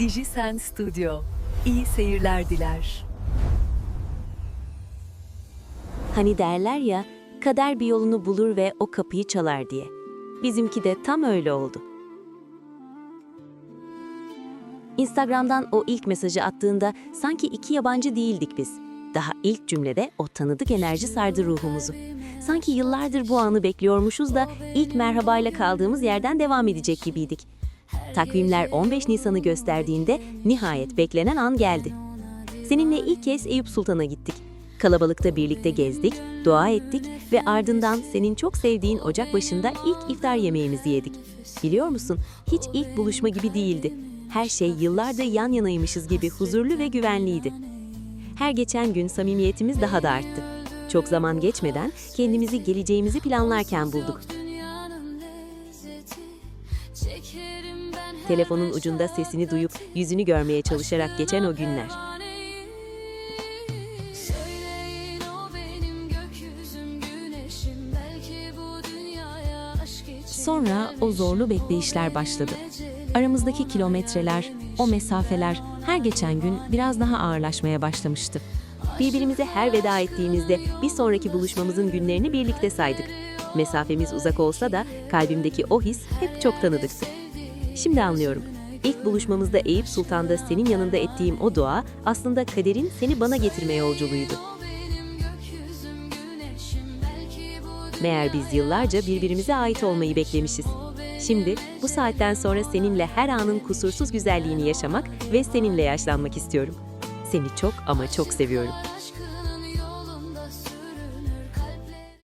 Dijisen Studio. İyi seyirler diler. Hani derler ya, kader bir yolunu bulur ve o kapıyı çalar diye. Bizimki de tam öyle oldu. Instagram'dan o ilk mesajı attığında sanki iki yabancı değildik biz. Daha ilk cümlede o tanıdık enerji sardı ruhumuzu. Sanki yıllardır bu anı bekliyormuşuz da ilk merhabayla kaldığımız yerden devam edecek gibiydik. Takvimler 15 Nisan'ı gösterdiğinde nihayet beklenen an geldi. Seninle ilk kez Eyüp Sultan'a gittik. Kalabalıkta birlikte gezdik, dua ettik ve ardından senin çok sevdiğin ocak başında ilk iftar yemeğimizi yedik. Biliyor musun, hiç ilk buluşma gibi değildi. Her şey yıllardır yan yanaymışız gibi huzurlu ve güvenliydi. Her geçen gün samimiyetimiz daha da arttı. Çok zaman geçmeden kendimizi geleceğimizi planlarken bulduk. Telefonun ucunda sesini duyup yüzünü görmeye çalışarak geçen o günler. Sonra o zorlu bekleyişler başladı. Aramızdaki kilometreler, o mesafeler her geçen gün biraz daha ağırlaşmaya başlamıştı. Birbirimize her veda ettiğimizde bir sonraki buluşmamızın günlerini birlikte saydık. Mesafemiz uzak olsa da kalbimdeki o his hep çok tanıdıktı. Şimdi anlıyorum. İlk buluşmamızda Eyüp Sultan'da senin yanında ettiğim o dua aslında kaderin seni bana getirme yolculuğuydu. Meğer biz yıllarca birbirimize ait olmayı beklemişiz. Şimdi bu saatten sonra seninle her anın kusursuz güzelliğini yaşamak ve seninle yaşlanmak istiyorum. Seni çok ama çok seviyorum.